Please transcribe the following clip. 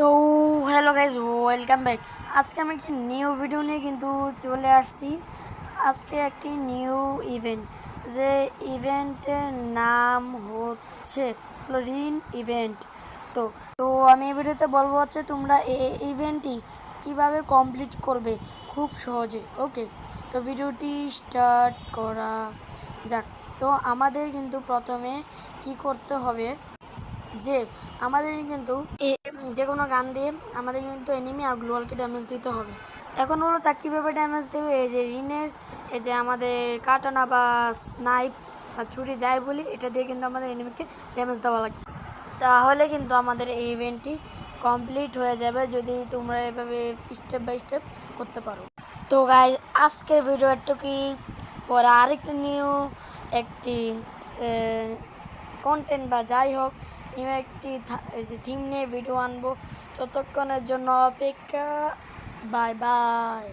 তো hello guys welcome back আজকে আমি একটি নিউ ভিডিও নিয়ে কিন্তু চলে আসছি। আজকে একটি নিউ ইভেন্ট যে ইভেন্টের নাম হচ্ছে রিন ইভেন্ট তো তো আমি এই ভিডিওতে বলব হচ্ছে তোমরা এই ইভেন্টটি কীভাবে কমপ্লিট করবে? খুব সহজে ওকে তো ভিডিওটি স্টার্ট করা যাক। তো আমাদের কিন্তু প্রথমে কি করতে হবে? যে আমাদের কিন্তু যে কোনো গান দিয়ে আমাদের কিন্তু এনিমি আর গ্লোয়ালকে ড্যামেজ দিতে হবে। এখন হলো তা কীভাবে ড্যামেজ দেবে? এই যে ঋণের, এই যে আমাদের কাটানা বা স্নাইপ বা ছুরি যাই বলি, এটা দিয়ে কিন্তু আমাদের এনিমিকে ড্যামেজ দেওয়া লাগে তাহলে কিন্তু আমাদের এই ইভেন্টটি কমপ্লিট হয়ে যাবে যদি তোমরা এভাবে স্টেপ বাই স্টেপ করতে পারো। তো গাই আজকের ভিডিও একটু কি পরে আরেকটা নিউ একটি কন্টেন্ট বা যাই হোক নিউ একটি থিম নিয়ে ভিডিও আনব। ততক্ষণের জন্য অপেক্ষা। Bye bye